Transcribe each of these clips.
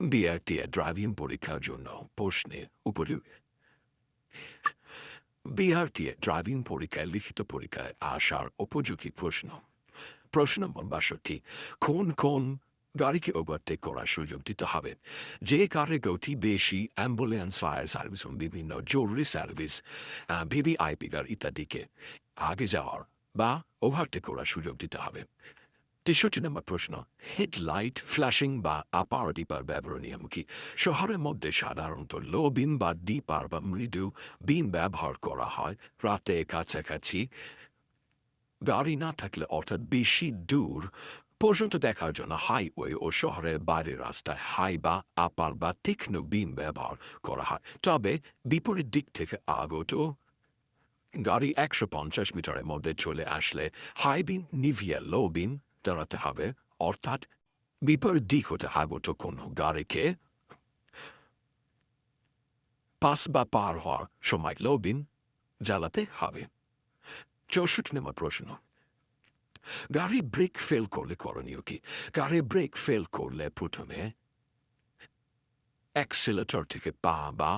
BRTA driving পরীক্ষার জন্য প্রশ্নে উপযোগী বিআরটিএ ড্রাইভিং পরীক্ষায় লিখিত পরীক্ষায় আসার উপযোগী প্রশ্ন প্রশ্ন নম্বর বাষট্টি কোন কোন গাড়িকে ওভারটেক করার সুযোগ দিতে হবে যে কারে গতি বেশি অ্যাম্বুলেন্স ফায়ার সার্ভিস এবং বিভিন্ন জরুরি সার্ভিস ভিভিআইপি গাড়ি ইত্যাদিকে আগে যাওয়ার বা ওভারটেক করার সুযোগ দিতে হবে তেষট্টি নম্বর প্রশ্ন হেডলাইট ফ্ল্যাশিং বা আপার ডিপার ব্যবহার নিয়ম কি শহরের মধ্যে সাধারণত লো বা ডিপার বা মৃদু বিম ব্যবহার করা হয় রাতে কাছাকাছি গাড়ি না থাকলে বেশি দূর পর্যন্ত দেখার জন্য হাইওয়ে ও শহরের বাইরের রাস্তায় হাই বা আপার বা তীক্ষ্ণ বিম ব্যবহার করা হয় তবে বিপরীত দিক থেকে আগত গাড়ি একশো পঞ্চাশ মিটারের মধ্যে চলে আসলে হাই বিম নিভিয়া লো বিম দাঁড়াতে হবে, অর্থাৎ বিপরীত দিক হতে আগত কোনো গাড়িকে। পাস বা পার হওয়ার সময় লো বিম জ্বালাতে হবে। চৌষট্টি নম্বর প্রশ্ন। গাড়ি ব্রেক ফেল করলে করণীয় কি? গাড়ি ব্রেক ফেল করলে প্রথমে অ্যাক্সিলেটর থেকে পা বা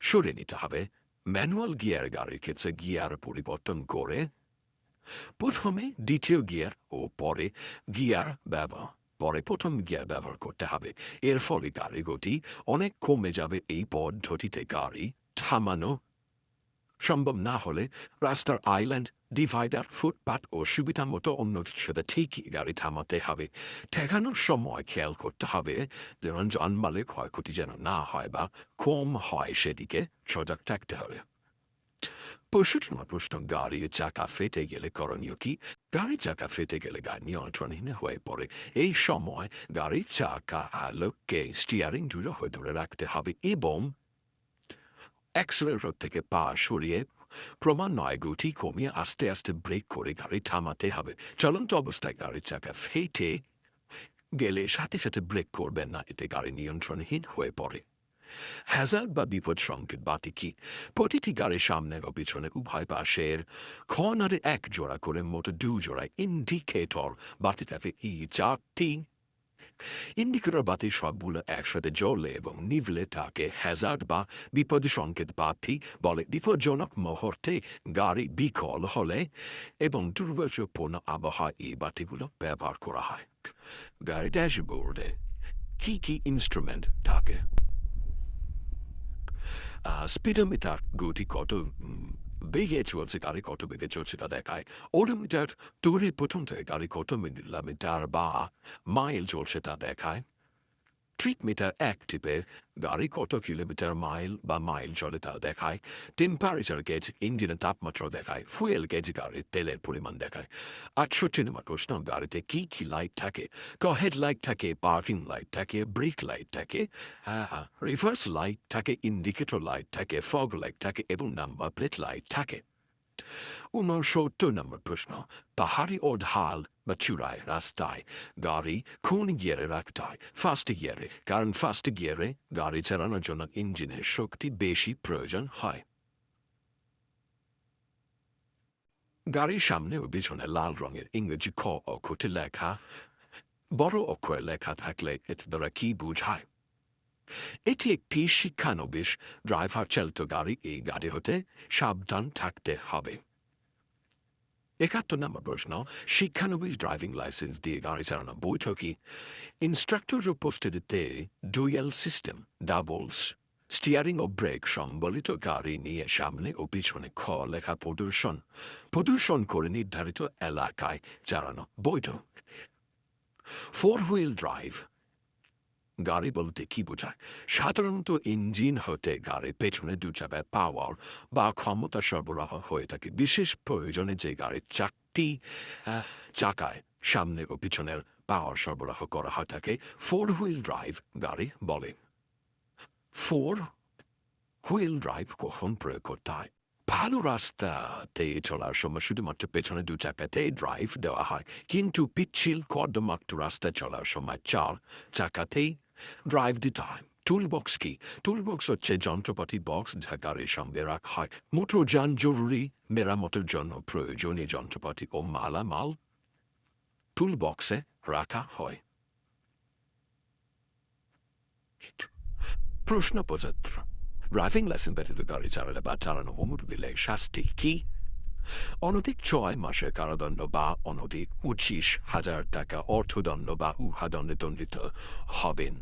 সরে নিতে হবে। ম্যানুয়াল গিয়ার গাড়ির ক্ষেত্রে গিয়ার পরিবর্তন করে প্রথমে দ্বিতীয় গিয়ার ও পরে গিয়ার ব্যবহার, পরে প্রথম গিয়ার ব্যবহার করতে হবে। এর ফলে গাড়ি গতি অনেক কমে যাবে এই পদ্ধতিতে গাড়ি থামানো সম্ভব না হলে রাস্তার আইল্যান্ড ডিভাইডার ফুটপাথ ও সুবিধা মতো অন্য সাথে ঠিকই গাড়ি থামাতে হবে। ঠেকানোর সময় খেয়াল করতে হবে যেন জন্মালে ক্ষয়ক্ষতি যেন না হয় বা কম হয় সেদিকে সজাগ থাকতে হবে। পঁয়ষট্টি প্রশ্ন গাড়ির চাকা ফেটে গেলে করণীয় কি গাড়ির চাকা ফেটে গেলে গাড়ি নিয়ন্ত্রণহীন হয়ে পড়ে এই সময় গাড়ির চাকা আলোককে স্টিয়ারিং জুড়ে হয়ে ধরে রাখতে হবে এবং অ্যাক্সেলেটর থেকে পা সরিয়ে ক্রমান্বয়ে গতি কমিয়ে আস্তে আস্তে ব্রেক করে গাড়ি থামাতে হবে চলন্ত অবস্থায় গাড়ির চাকা ফেটে গেলে সাথে সাথে ব্রেক করবেন না এতে গাড়ি নিয়ন্ত্রণহীন হয়ে পড়ে হ্যাজার্ড বা বিপদ সংকেত বাতি কি প্রতিটি গাড়ির সামনে ও পিছনে উভয় পাশের কর্নারে এক জোড়া করে মোট দু জোড়া ইন্ডিকেটর বাতি থাকে এই চারটি ইন্ডিকেটর বাতি সবগুলো একসাথে জ্বলে এবং নিভলে তাকে হ্যাজার্ড বা বিপদ সংকেত বাতি বলে বিপজ্জনক মুহূর্তে গাড়ি বিকল হলে এবং দুর্যোগপূর্ণ আবহাওয়া এই বাতিগুলো ব্যবহার করা হয় গাড়ি ড্যাশবোর্ডে কি কি ইনস্ট্রুমেন্ট থাকে স্পিডোমিটার গতি কত বেগে চলছে গাড়ি, কত বেগে চলছে তা দেখায়। ওডোমিটার টুরের প্রথম থেকে গাড়ি কত মিটার বা মাইল চলছে তা দেখায়। ট্রিট মিটার এক টিপে গাড়ি কত কিলোমিটার মাইল বা মাইল চলে তা দেখায় টেম্পারেচার গেজ ইঞ্জিনের তাপমাত্রা দেখায় ফুয়েল গেজ গাড়ির তেলের পরিমাণ দেখায়। আটষট্টি নম্বর প্রশ্ন, গাড়িতে কি কি লাইট থাকে? ক হেডলাইট থাকে পার্কিং লাইট থাকে ব্রেক লাইট থাকে হ্যাঁ হ্যাঁ রিভার্স লাইট থাকে ইন্ডিকেটর লাইট থাকে ফগ লাইট থাকে এবং নাম্বার প্লেট লাইট থাকে। উনসত্তর নম্বর প্রশ্ন পাহাড়ি ও ঢাল বা চূড়ায় রাস্তায় গাড়ি কোন গিয়ারে রাখতে হয় ফার্স্ট গিয়ারে কারণ ফার্স্ট গিয়ারে গাড়ি চালানোর জন্য ইঞ্জিনের শক্তি বেশি প্রয়োজন হয় গাড়ির সামনে ও পিছনে লাল রঙের ইংরেজি ক অক্ষরটি লেখা বড় অক্ষরে লেখা থাকলে এতে দ্বারা কি বোঝায় এটি একটি শিক্ষানবিশ ড্রাইভার চালিত গাড়ি। এই গাড়ি হতে সাবধান থাকতে হবে। একাত্তর নম্বর প্রশ্ন, শিক্ষানবিশ ড্রাইভিং লাইসেন্স দিয়ে গাড়ি চালানো বৈঠকি ইনস্ট্রাক্টর উপস্থিতিতে ডুয়েল সিস্টেম, ডাবলস, স্টিয়ারিং ও ব্রেক সম্বলিত গাড়ি নিয়ে সামনে ও পিছনে খ লেখা প্রদর্শন প্রদর্শন করে নির্ধারিত এলাকায় চালানো বৈধ ফোর হুইল ড্রাইভ গাড়ি বলতে কি বোঝায়? সাধারণত ইঞ্জিন হতে গাড়ি পেছনে দু চাকায় পাওয়ার বা ক্ষমতা সরবরাহ হয়ে থাকে। বিশেষ প্রয়োজনে যে গাড়ির চারটি চাকায় সামনে ও পিছনের পাওয়ার সরবরাহ করা হয় থাকে। ফোর হুইল ড্রাইভ গাড়ি বলে। ফোর হুইল ড্রাইভ কখন প্রয়োগ করতে হয়? ভালো রাস্তাতে চলার সময় শুধুমাত্র পেছনে দু চাকাতে ড্রাইভ দেওয়া হয়। কিন্তু পিচ্ছিল কর্দমাক্ত রাস্তায় চলার সময় চার চাকাতেই ড্রাইভ দিতে হয় টুল বক্স কি টুল বক্স হচ্ছে যন্ত্রপাতি বক্স যা গাড়ির সঙ্গে রাখা হয় মোটর যান জরুরি, মেরামতের জন্য প্রয়োজনীয় যন্ত্রপাতি ও মালামাল টুল বক্সে রাখা হয়। প্রশ্ন পঁচাত্তর। ড্রাইভিং লাইসেন্স ব্যতীত গাড়ি চালালে বা চালানো অমর বিলে শাস্তি কি? অনধিক ছয় মাসের কারাদণ্ড বা অনধিক পঁচিশ হাজার টাকা অর্থদণ্ড বা উহাদণ্ডে দণ্ডিত হবেন।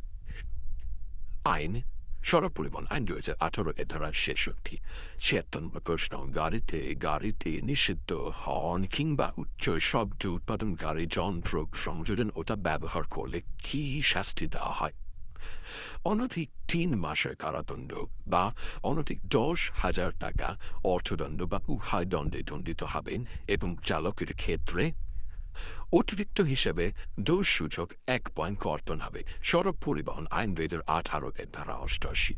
আইন, সড়ক পরিবহন আইন দুই হাজার আঠারো এ ধারা ছেষট্টি। ছিয়াত্তর প্রশ্ন, গাড়িতে গাড়িতে নিষিদ্ধ হর্ন কিংবা উচ্চ শব্দ উৎপাদনকারী যন্ত্র সংযোজন ওটা ব্যবহার করলে কি শাস্তি দেওয়া হয়? অনধিক তিন মাসের কারাদণ্ড বা অনধিক দশ হাজার টাকা অর্থদণ্ড বা উহায় দণ্ডে দণ্ডিত হবেন এবং চালকের ক্ষেত্রে অতিরিক্ত হিসেবে দোষ সূচক এক পয়েন্ট কর্তন হবে। সড়ক পরিবহন আইন হাজার আঠারো এর ধারা অষ্টআশি।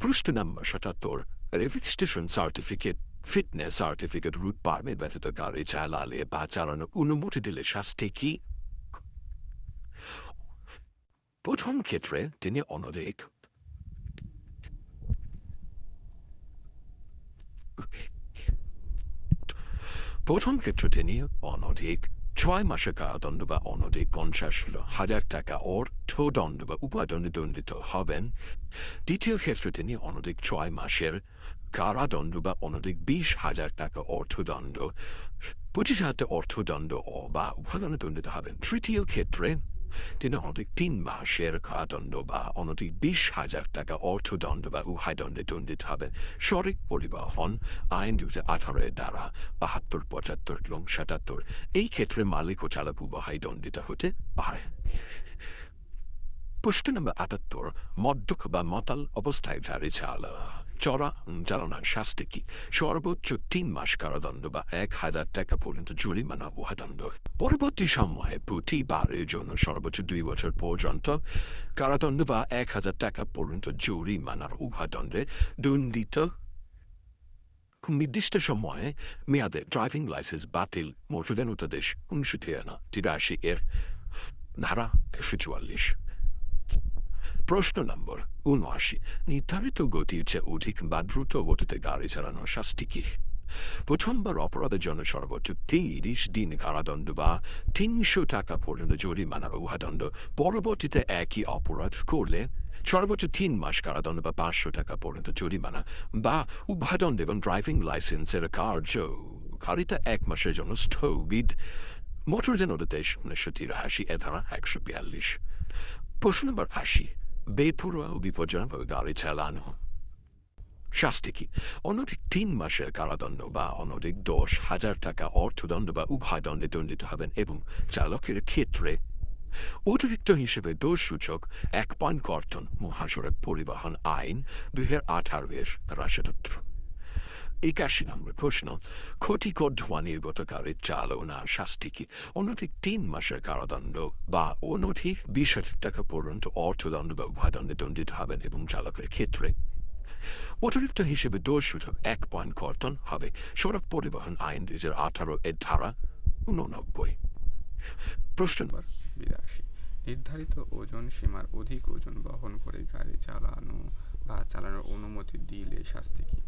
পৃষ্ঠ নম্বর সাতাত্তর, registration certificate, fitness certificate route permit ব্যতীত গাড়ি চালালে বা চালানো অনুমতি দিলে শাস্তি কি? প্রথম ক্ষেত্রে তিনি অনধিক প্রথম ক্ষেত্রে তিনি অনধিক ছয় মাসের কারাদণ্ড বা অনধিক পঞ্চাশ হাজার টাকা অর্থদণ্ড বা উপাদণ্ডে দণ্ডিত হবেন। দ্বিতীয় ক্ষেত্রে তিনি অনধিক ছয় মাসের কারাদণ্ড বা অনধিক বিশ হাজার টাকা অর্থদণ্ড পঁচিশ হাজার অর্থদণ্ড বা উপাদণ্ডে দণ্ডিত হবেন। তৃতীয় ক্ষেত্রে তিনি অনধিক তিন মাসের কারাদণ্ড বা অনধিক বিশ হাজার টাকা অর্থদণ্ড বা উহায় দণ্ডিত হবেন সড়ক পরিবহন আইন দু হাজার আঠারোর দ্বারা বাহাত্তর পঁচাত্তর এবং সাতাত্তর এই ক্ষেত্রে মালিক ও চালক উভয় দণ্ডিত হতে পারে প্রশ্ন নম্বর আটাত্তর মদ্যক বা মতাল অবস্থায় গাড়ি চালা চড়া চালনার শাস্তি কি? সর্বোচ্চ তিন মাস কারাদণ্ড বা এক হাজার টাকা পর্যন্ত জরিমানা উহাদণ্ড পরবর্তী সময়ে প্রতিবারের জন্য সর্বোচ্চ দুই বছর পর্যন্ত কারাদণ্ড বা এক হাজার টাকা পর্যন্ত জরিমানার উহাদণ্ডে দণ্ডিত। নির্দিষ্ট সময়ে মেয়াদে ড্রাইভিং লাইসেন্স বাতিল। মসুদেন উপদেশ উনিশশো তিরাশি এর ধারা একশো চুয়াল্লিশ। প্রশ্ন নম্বর উনআশি নির্ধারিত গতির চেয়ে অধিক বা দ্রুত গতিতে গাড়ি চালানোর শাস্তি কি? প্রথমবার অপরাধের জন্য সর্বোচ্চ তিরিশ দিন কারাদণ্ড বা তিনশো টাকা পর্যন্ত জরিমানা উহাদণ্ড। পরবর্তীতে একই অপরাধ করলে সর্বোচ্চ তিন মাস কারাদণ্ড বা পাঁচশো টাকা পর্যন্ত জরিমানা বা উভয়দণ্ড এবং ড্রাইভিং লাইসেন্সের কার্য কারিতা এক মাসের জন্য স্থগিত। মোটর যেন দেশ উনিশশো তিরাশি, এ ধারা একশো বিয়াল্লিশ। প্রশ্ন নম্বর আশি। বেপরোয়া ও বিপজ্জনকভাবে গাড়ি চালানো। শাস্তি কি অনধিক তিন মাসের কারাদণ্ড বা অনধিক দশ হাজার টাকা অর্থদণ্ড বা উভয় দণ্ডে দণ্ডিত হবেন এবং চালকের ক্ষেত্রে অতিরিক্ত হিসেবে দোষ সূচক এক পয়েন্ট কর্তন মহাসড়ক পরিবহন আইন দুই হাজার আঠারো এর রাশাদত্র একাশি নম্বর প্রশ্ন ক্ষতিকর ধোঁয়া নির্গতকারী চালনার শাস্তি কি? অনধিক তিন মাসের কারাদণ্ড বা অনধিক বিশ হাজার টাকা পর্যন্ত অর্থদণ্ড বা উভয়দণ্ডে দণ্ডিত হবেন এবং চালকের ক্ষেত্রে। অতিরিক্ত হিসেবে দোষ সূচক এক পয়েন্ট কর্তন হবে। সড়ক পরিবহন আইন দুই হাজার আঠারো এর ধারা উননব্বই প্রশ্ন নির্ধারিত ওজন সীমার অধিক ওজন বহন করে গাড়ি চালানো বা চালানোর অনুমতি দিলে শাস্তি কি?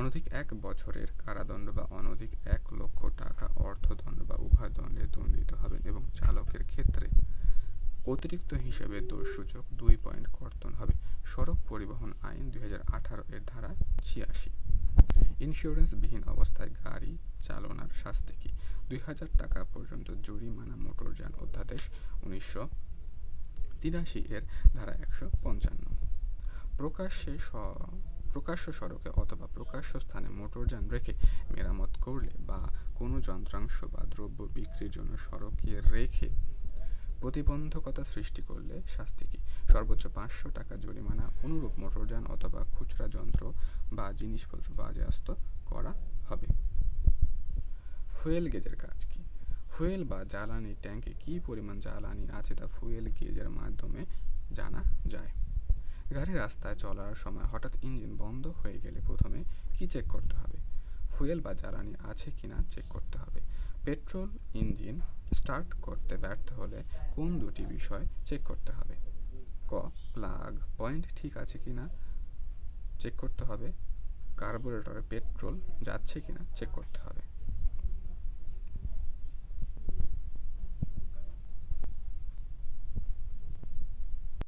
অনধিক এক বছরের কারাদণ্ড বা অনধিক এক লক্ষ টাকা অর্থদণ্ড বা উভয় দণ্ডে দণ্ডিত হবেন এবং চালকের ক্ষেত্রে অতিরিক্ত হিসেবে দোষসূচক দুই পয়েন্ট কর্তন হবে। সড়ক পরিবহন আইন দুই হাজার আঠারো এর ধারা ছিয়াশি। ইন্স্যুরেন্সবিহীন অবস্থায় গাড়ি চালনার শাস্তি কি? দুই হাজার টাকা পর্যন্ত জরিমানা মোটরযান অধ্যাদেশ উনিশশো তিরাশি এর ধারা একশো পঞ্চান্ন। প্রকাশ্যে প্রকাশ্য সড়কে অথবা প্রকাশ্য স্থানে মোটরযান রেখে মেরামত করলে বা কোনো যন্ত্রাংশ বা দ্রব্য বিক্রির জন্য সড়কে রেখে প্রতিবন্ধকতা সৃষ্টি করলে শাস্তি কি? সর্বোচ্চ পাঁচশো টাকা জরিমানা অনুরূপ মোটরযান অথবা খুচরা যন্ত্র বা জিনিসপত্র বাজেয়াস্ত করা হবে। ফুয়েল গেজের কাজ কি? ফুয়েল বা জ্বালানি ট্যাঙ্কে কী পরিমাণ জ্বালানি আছে তা ফুয়েল গেজের মাধ্যমে জানা যায়। গাড়ি রাস্তায় চলার সময় হঠাৎ ইঞ্জিন বন্ধ হয়ে গেলে প্রথমে কি চেক করতে হবে? ফুয়েল বা জ্বালানি আছে কি না চেক করতে হবে। পেট্রোল ইঞ্জিন স্টার্ট করতে ব্যর্থ হলে কোন দুটি বিষয় চেক করতে হবে? ক প্লাগ পয়েন্ট ঠিক আছে কি না চেক করতে হবে? কার্বোরেটরে পেট্রোল যাচ্ছে কি না চেক করতে হবে।